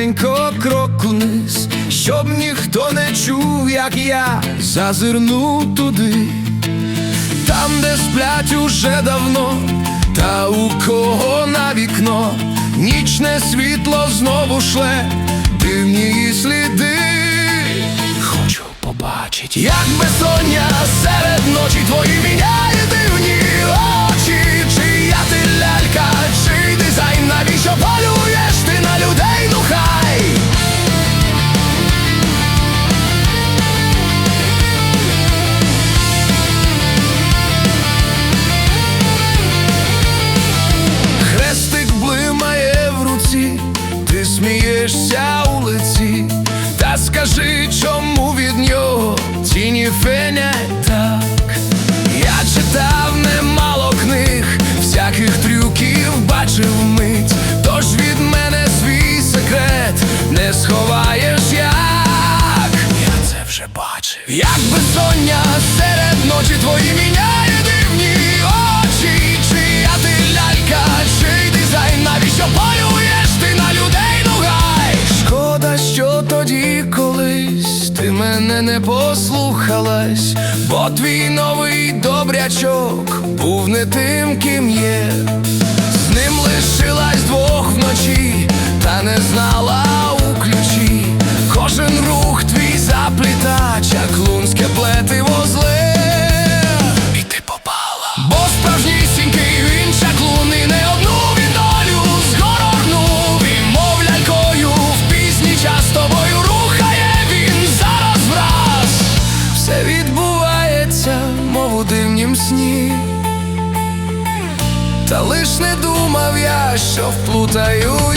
тихенько крок униз, щоб ніхто не чув, як я зазирну туди, там, де сплять уже давно, та у кого на вікно нічне світло знову шле, дивні сліди, хочу побачити. як. Як безсоння серед ночі твої міняє дивні очі, чи я ти лялька, чий дизайн, навіщо полюєш ти на людей, ну гай Шкода, що тоді колись ти мене не послухалась, бо твій новий добрячок був не тим, ким є. сні, та лиш не думав я, що вплутаю.